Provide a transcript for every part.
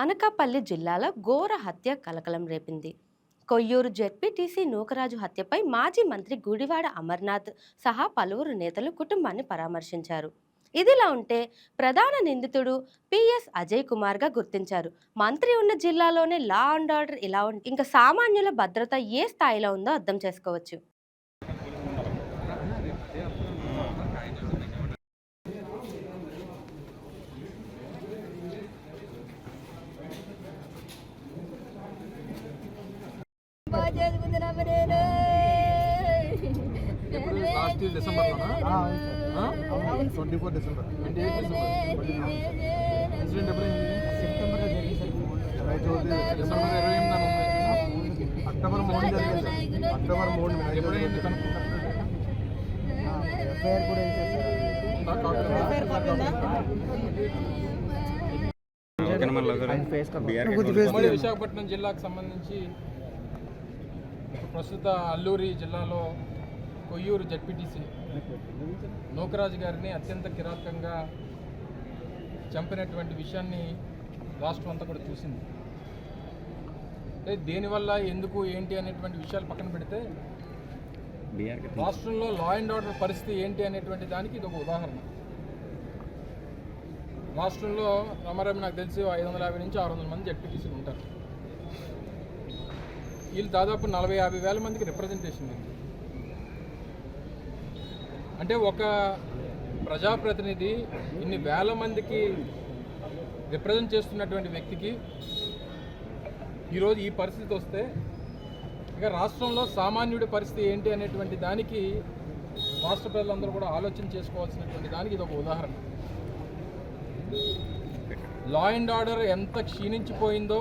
అనకాపల్లి జిల్లాలో ఘోర హత్య కలకలం రేపింది. కొయ్యూరు జెడ్పీటీసీ నూకరాజు హత్యపై మాజీ మంత్రి గుడివాడ అమర్నాథ్ సహా పలువురు నేతలు కుటుంబాన్ని పరామర్శించారు. ఇదిలా ఉంటే ప్రధాన నిందితుడు పిఎస్ అజయ్ కుమార్గా గుర్తించారు. మంత్రి ఉన్న జిల్లాలోనే లా అండ్ ఆర్డర్ ఇలా ఉంటే ఇంకా సామాన్యుల భద్రత ఏ స్థాయిలో ఉందో అర్థం చేసుకోవచ్చు బాగా చదువుకుతున్నాము నేను ఎప్పుడు last డిసెంబర్లోనా twenty four December twenty eight December incident రైతు చవితి డిసెంబర్ ఇరవై ఎనిమిది అక్టోబర్ మూడు జరిగింది అక్టోబర్ మూడు ఎప్పుడైంది విశాఖపట్నం జిల్లాకు సంబంధించి ప్రస్తుత అల్లూరి జిల్లాలో కొయ్యూరు జడ్పీటీసీ నూకరాజు గారిని అత్యంత కిరాతకంగా చంపినటువంటి విషయాన్ని రాష్ట్రం అంతా కూడా చూసింది. అంటే దేనివల్ల ఎందుకు ఏంటి అనేటువంటి విషయాలు పక్కన పెడితే రాష్ట్రంలో లా అండ్ ఆర్డర్ పరిస్థితి ఏంటి అనేటువంటి దానికి ఇది ఒక ఉదాహరణ. రాష్ట్రంలో రమారమి నాకు తెలిసి ఐదు వందల యాభై నుంచి ఆరు వందల మంది జడ్పీటీసీలు ఉంటారు. వీళ్ళు దాదాపు నలభై యాభై వేల మందికి రిప్రజెంటేషన్ ఉంది. అంటే ఒక ప్రజాప్రతినిధి ఇన్ని వేల మందికి రిప్రజెంట్ చేస్తున్నటువంటి వ్యక్తికి ఈరోజు ఈ పరిస్థితి వస్తే ఇక రాష్ట్రంలో సామాన్యుడి పరిస్థితి ఏంటి అనేటువంటి దానికి రాష్ట్ర ప్రజలందరూ కూడా ఆలోచన చేసుకోవాల్సినటువంటి దానికి ఇది ఒక ఉదాహరణ. లా అండ్ ఆర్డర్ ఎంత క్షీణించిపోయిందో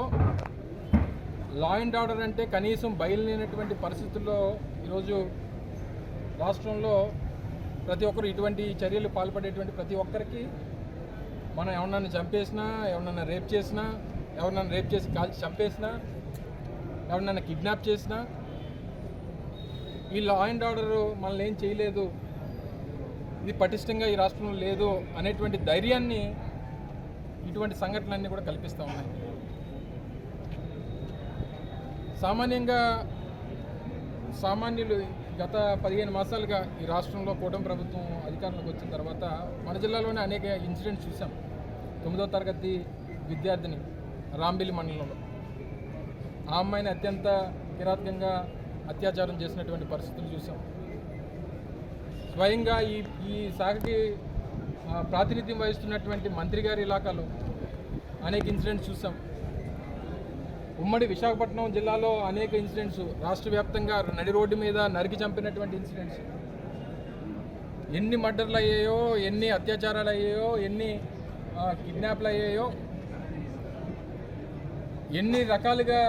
లా అండ్ ఆర్డర్ అంటే కనీసం బయలుదేరినటువంటి పరిస్థితుల్లో ఈరోజు రాష్ట్రంలో ప్రతి ఒక్కరు ఇటువంటి చర్యలు పాల్పడేటువంటి ప్రతి ఒక్కరికి మనం ఎవరినైనా చంపేసినా ఎవరినైనా రేప్ చేసినా ఎవరినైనా రేప్ చేసి కాల్చి చంపేసినా ఎవరినైనా కిడ్నాప్ చేసినా ఈ లా అండ్ ఆర్డర్ మనల్ని ఏం చేయలేదు ఇది పటిష్టంగా ఈ రాష్ట్రంలో లేదు అనేటువంటి ధైర్యాన్ని ఇటువంటి సంఘటనలన్నీ కూడా కల్పిస్తూ ఉన్నాయి. సామాన్యంగా సామాన్యులు గత పదిహేను మాసాలుగా ఈ రాష్ట్రంలో కూటమి ప్రభుత్వం అధికారంలోకి వచ్చిన తర్వాత మన జిల్లాలోనే అనేక ఇన్సిడెంట్స్ చూసాం తొమ్మిదో తరగతి విద్యార్థిని రాంబిలి మండలంలో. ఆ అమ్మాయిని అత్యంత కిరాతకంగా అత్యాచారం చేసినటువంటి పరిస్థితులు చూసాం స్వయంగా ఈ ఈ శాఖకి ప్రాతినిధ్యం వహిస్తున్నటువంటి మంత్రి గారి ఇలాకాలో అనేక ఇన్సిడెంట్స్ చూసాం ఉమ్మడి విశాఖపట్నం జిల్లాలో అనేక ఇన్సిడెంట్స్ రాష్ట్ర వ్యాప్తంగా నడి రోడ్డు మీద నరికి చంపినటువంటి ఇన్సిడెంట్స్. ఎన్ని మర్డర్లు అయ్యాయో ఎన్ని అత్యాచారాలు అయ్యాయో ఎన్ని కిడ్నాప్లు అయ్యాయో ఎన్ని రకాలుగా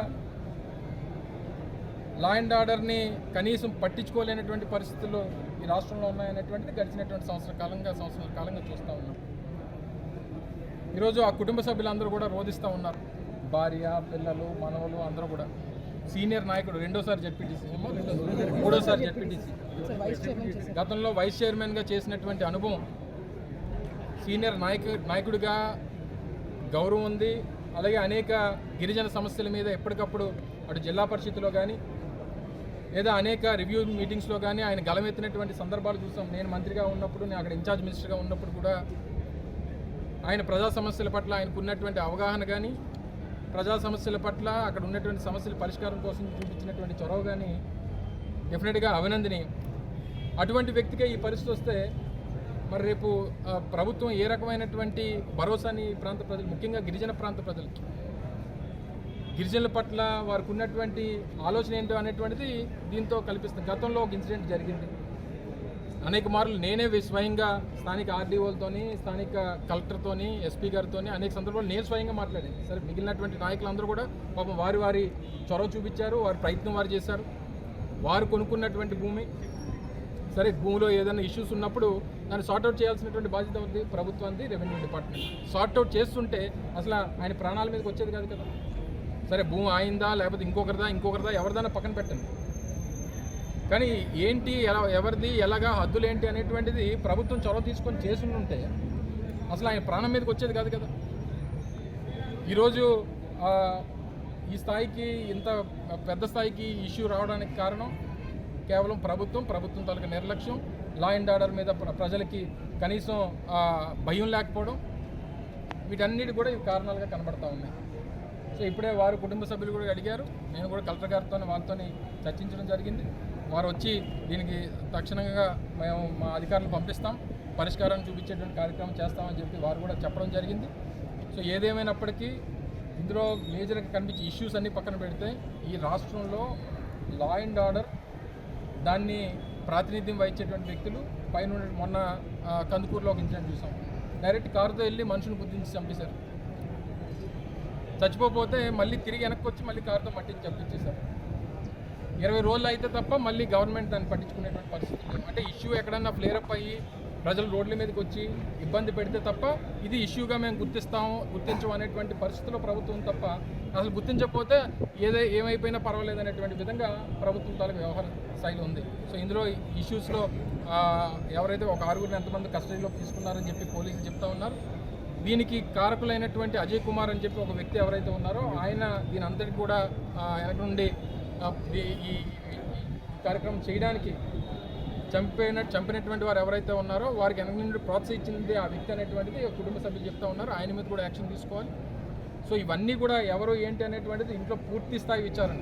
లా అండ్ ఆర్డర్ని కనీసం పట్టించుకోలేనటువంటి పరిస్థితుల్లో ఈ రాష్ట్రంలో ఉన్నాయనేటువంటిది గడిచినటువంటి సంవత్సర కాలంగా సంవత్సరాల కాలంగా చూస్తూ ఉన్నాం. ఈరోజు ఆ కుటుంబ సభ్యులందరూ కూడా రోధిస్తూ ఉన్నారు. భార్య పిల్లలు మనవలు అందరూ కూడా. సీనియర్ నాయకుడు రెండోసారి జడ్పీటీసీ. మూడోసారి జడ్పీటీసీ. గతంలో వైస్ చైర్మన్గా చేసినటువంటి అనుభవం సీనియర్ నాయకు నాయకుడిగా గౌరవం ఉంది. అలాగే అనేక గిరిజన సమస్యల మీద ఎప్పటికప్పుడు అటు జిల్లా పరిషత్లో కానీ లేదా అనేక రివ్యూ మీటింగ్స్లో కానీ ఆయన గలమెత్తినటువంటి సందర్భాలు చూసాం. నేను మంత్రిగా ఉన్నప్పుడు నేను అక్కడ ఇన్ఛార్జ్ మినిస్టర్గా ఉన్నప్పుడు కూడా ఆయన ప్రజా సమస్యల పట్ల ఆయనకు ఉన్నటువంటి అవగాహన కానీ ప్రజా సమస్యల పట్ల అక్కడ ఉన్నటువంటి సమస్యల పరిష్కారం కోసం చూపించినటువంటి చొరవ కానీ డెఫినెట్గా అభినందిని. అటువంటి వ్యక్తిగా ఈ పరిస్థితి వస్తే మరి రేపు ప్రభుత్వం ఏ రకమైనటువంటి భరోసాని ప్రాంత ప్రజలు ముఖ్యంగా గిరిజన ప్రాంత ప్రజలకి. గిరిజనుల పట్ల వారికి ఉన్నటువంటి ఆలోచన ఏంటో అనేటువంటిది దీంతో కల్పిస్తుంది గతంలో ఒక ఇన్సిడెంట్ జరిగింది. అనేక మార్లు నేనే స్వయంగా స్థానిక ఆర్డీఓలతోని స్థానిక కలెక్టర్తోని ఎస్పీ గారితోని అనేక సందర్భాలు నేను స్వయంగా మాట్లాడాను. సరే మిగిలినటువంటి నాయకులందరూ కూడా పాపం వారి వారి చొరవ చూపించారు వారి ప్రయత్నం వారు చేశారు. వారు కొనుక్కున్నటువంటి భూమి సరే భూమిలో ఏదైనా ఇష్యూస్ ఉన్నప్పుడు దాన్ని సార్ట్అవుట్ చేయాల్సినటువంటి బాధ్యత ఉంది ప్రభుత్వానికి రెవెన్యూ డిపార్ట్మెంట్ సార్ట్అవుట్ చేస్తుంటే అసలు ఆయన ప్రాణాల మీదకి వచ్చేది కాదు కదా. సరే భూమి ఆయిందా లేకపోతే ఇంకొకరిదా ఇంకొకరిదా ఎవరిదైనా పక్కన పెట్టండి. కానీ ఏంటి ఎలా ఎవరిది ఎలాగా హద్దులు ఏంటి అనేటువంటిది ప్రభుత్వం చొరవ తీసుకొని చేసి ఉంటే అసలు ఆయన ప్రాణం మీదకి వచ్చేది కాదు కదా. ఈరోజు ఈ స్థాయికి ఇంత పెద్ద స్థాయికి ఇష్యూ రావడానికి కారణం కేవలం ప్రభుత్వం ప్రభుత్వం తాలూకు నిర్లక్ష్యం లా అండ్ ఆర్డర్ మీద ప్రజలకి కనీసం భయం లేకపోవడం వీటన్నిటి కూడా ఇవి కారణాలుగా కనబడతా ఉన్నాయి. సో ఇప్పుడే వారు కుటుంబ సభ్యులు కూడా అడిగారు. నేను కూడా కలెక్టర్ గారితో వాళ్ళతో చర్చించడం జరిగింది. వారు వచ్చి దీనికి తక్షణంగా మేము మా అధికారులు పంపిస్తాం. పరిష్కారాన్ని చూపించేటువంటి కార్యక్రమం చేస్తామని చెప్పి వారు కూడా చెప్పడం జరిగింది. సో ఏదేమైనప్పటికీ ఇందులో మేజర్గా కనిపించే ఇష్యూస్ అన్నీ పక్కన పెడితే ఈ రాష్ట్రంలో లా అండ్ ఆర్డర్ దాన్ని ప్రాతినిధ్యం వహించేటువంటి వ్యక్తులు పైన మొన్న కందుకూరులో ఒక ఇన్సిడెంట్ చూసాం. డైరెక్ట్ కారుతో వెళ్ళి మనుషుని గుర్తించి చంపేశారు. చచ్చిపోతే మళ్ళీ తిరిగి వెనక్కి వచ్చి మళ్ళీ కారుతో మట్టించి చంపించేశారు. ఇరవై రోజులు అయితే తప్ప మళ్ళీ గవర్నమెంట్ దాన్ని పట్టించుకునేటువంటి పరిస్థితి లేదు. అంటే ఇష్యూ ఎక్కడన్నా ఫ్లేరప్ అయ్యి ప్రజలు రోడ్ల మీదకి వచ్చి ఇబ్బంది పెడితే తప్ప ఇది ఇష్యూగా మేము గుర్తిస్తాము గుర్తించం అనేటువంటి పరిస్థితిలో ప్రభుత్వం తప్ప అసలు గుర్తించకపోతే ఏదే ఏమైపోయినా పర్వాలేదు అనేటువంటి విధంగా ప్రభుత్వం తాలూకు వ్యవహార శైలి ఉంది. సో ఇందులో ఇష్యూస్లో ఎవరైతే ఒక ఆరుగురిని ఎంతమంది కస్టడీలో తీసుకున్నారని చెప్పి పోలీసులు చెప్తా ఉన్నారు. దీనికి కారకులైనటువంటి అజయ్ కుమార్ అని చెప్పి ఒక వ్యక్తి ఎవరైతే ఉన్నారో ఆయన దీని అంతటి కూడా వెనక నుండి ఈ కార్యక్రమం చేయడానికి చంపిన చంపినటువంటి వారు ఎవరైతే ఉన్నారో వారికి వెనక నుండి ప్రోత్సహించింది ఆ వ్యక్తి అనేటువంటిది కుటుంబ సభ్యులు చెప్తా ఉన్నారు. ఆయన మీద కూడా యాక్షన్ తీసుకోవాలి. సో ఇవన్నీ కూడా ఎవరు ఏంటి అనేటువంటిది ఇంట్లో పూర్తి స్థాయి విచారణ.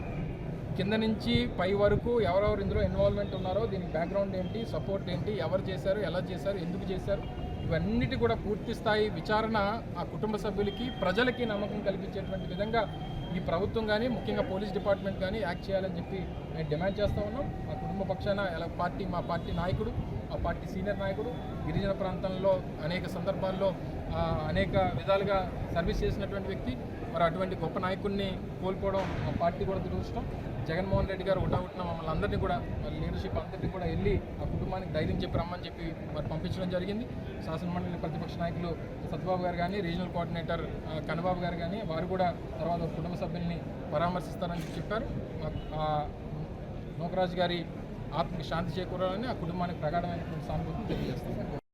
కింద నుంచి పై వరకు ఎవరెవరు ఇందులో ఇన్వాల్వ్మెంట్ ఉన్నారో దీనికి బ్యాక్గ్రౌండ్ ఏంటి సపోర్ట్ ఏంటి ఎవరు చేశారు ఎలా చేశారు ఎందుకు చేశారు ఇవన్నిటి కూడా పూర్తి స్థాయి విచారణ ఆ కుటుంబ సభ్యులకి ప్రజలకి నమ్మకం కల్పించేటువంటి విధంగా ఈ ప్రభుత్వం కానీ ముఖ్యంగా పోలీస్ డిపార్ట్మెంట్ కానీ యాక్ట్ చేయాలని చెప్పి మేము డిమాండ్ చేస్తూ ఉన్నాం. మా కుటుంబ పక్షాన ఎలా పార్టీ మా పార్టీ నాయకుడు మా పార్టీ సీనియర్ నాయకుడు గిరిజన ప్రాంతంలో అనేక సందర్భాల్లో అనేక విధాలుగా సర్వీస్ చేసినటువంటి వ్యక్తి. మరి అటువంటి గొప్ప నాయకుడిని కోల్పోవడం మా పార్టీ కూడా దురదృష్టం. జగన్మోహన్ రెడ్డి గారు ఒకటా మమ్మల్ని అందరినీ కూడా మరి లీడర్షిప్ అందరినీ కూడా వెళ్ళి ఆ కుటుంబానికి ధైర్యం చెప్పి రమ్మని చెప్పి మరి పంపించడం జరిగింది. శాసనమండలి ప్రతిపక్ష నాయకులు సత్యబాబు గారు కానీ రీజనల్ కోఆర్డినేటర్ కన్నబాబు గారు కానీ వారు కూడా తర్వాత కుటుంబ సభ్యుల్ని పరామర్శిస్తారని చెప్పారు. నోకరాజు నూకరాజు గారి ఆత్మకి శాంతి చేకూరాలని ఆ కుటుంబానికి ప్రగాఢమైనటువంటి సానుభూతిని తెలియజేస్తాం